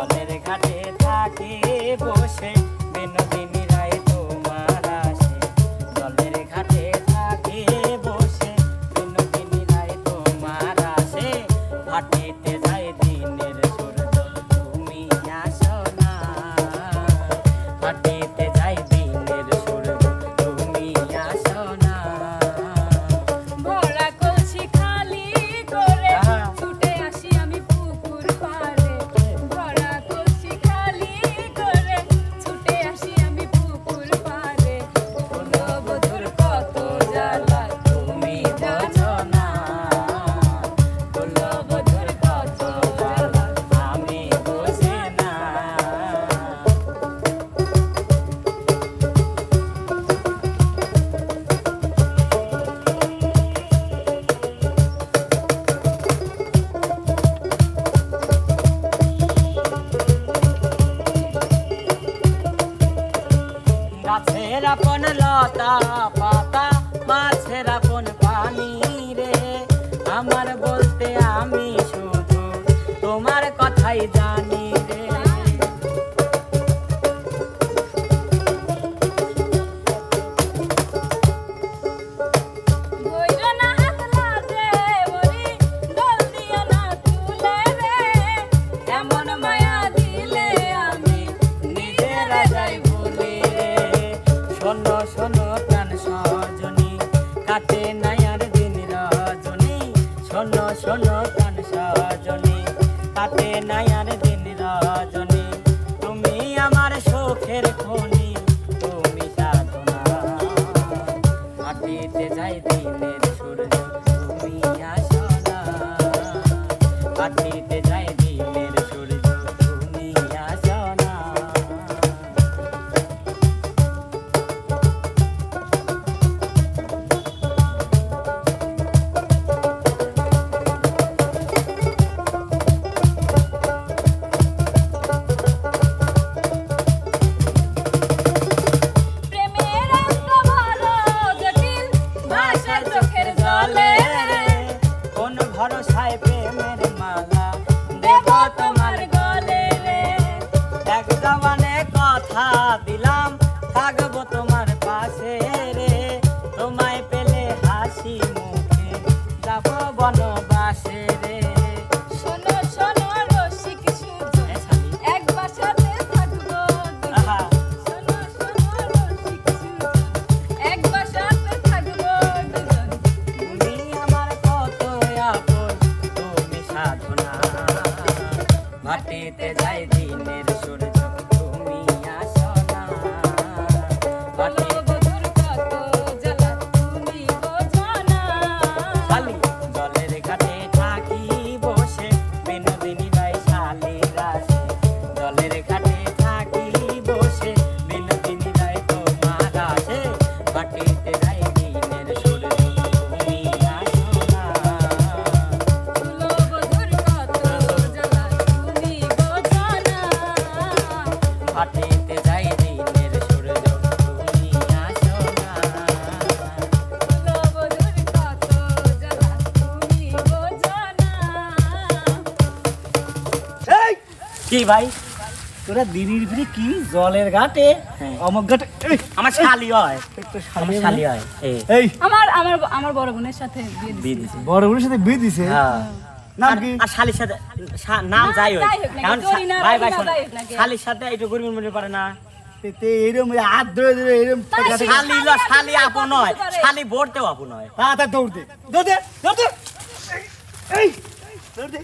জলের ঘাটে থাকে বসে। গাছের আপন লতা পাতা, মাছের আপন পানি রে। আমার বলতে আমি শুধু তোমার কথাই জানি। কাটে নাই আর দিন রজনী, শোনো শোনো প্রাণ সজনী। কাটে নাই আর দিন রজনী, তুমি আমার সুখের যাই দিনের জবানে কথা দিলাম থাকব তোমার পাশে রে। তোমায় পেলে হাসি মুখে যাব বনবাসে রে। শোনো শোনো রসিক সুজন এক বাসাতে থাকব শোনো শোনো রসিক সুজন এক বাসাতে থাকব দুজন। তুমি আমার কত আপন তুমি সাধনা। মাটিতে যাই দিনের সূর্য কি ভাই তোরা দিদির ফিরে কি জলের ঘাটে হ্যাঁ। অমক ঘাটে আমার শালি হয় আমার শালি হয় এই আমার আমার আমার বড় বোনের সাথে বিয়ে দিছি বড় বোনের সাথে বিয়ে দিছে হ্যাঁ নাম কি আর শালির সাথে নাম যাই হোক এখন ভাই ভাই শালির সাথে একটু গরিবের মনে পারে না এরম ওই হাত ধরে ধরে এরম শালি ল শালি আপন নয় শালি ভরতেও আপন নয় তাড়াতাড়ি দৌড় দে দৌড় দে দৌড় দে এই, দৌড় দে